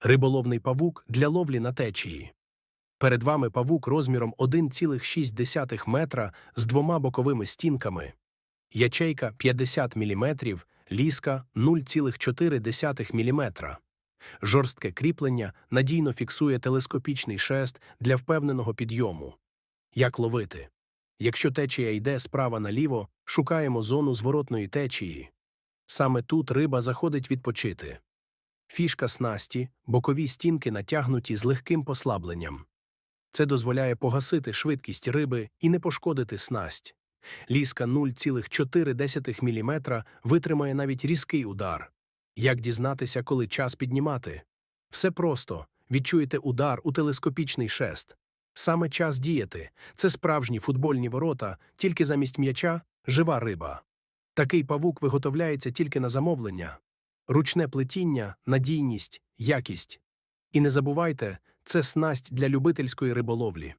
Риболовний павук для ловлі на течії. Перед вами павук розміром 1,6 метра з двома боковими стінками. Ячейка 50 мм, ліска 0,4 мм. Жорстке кріплення надійно фіксує телескопічний шест для впевненого підйому. Як ловити? Якщо течія йде справа наліво, шукаємо зону зворотної течії. Саме тут риба заходить відпочити. Фішка снасті, бокові стінки натягнуті з легким послабленням. Це дозволяє погасити швидкість риби і не пошкодити снасть. Ліска 0,4 мм витримає навіть різкий удар. Як дізнатися, коли час піднімати? Все просто відчуєте удар у телескопічний шест. Саме час діяти це справжні футбольні ворота, тільки замість м'яча жива риба. Такий павук виготовляється тільки на замовлення. Ручне плетіння, надійність, якість. І не забувайте, це снасть для любительської риболовлі.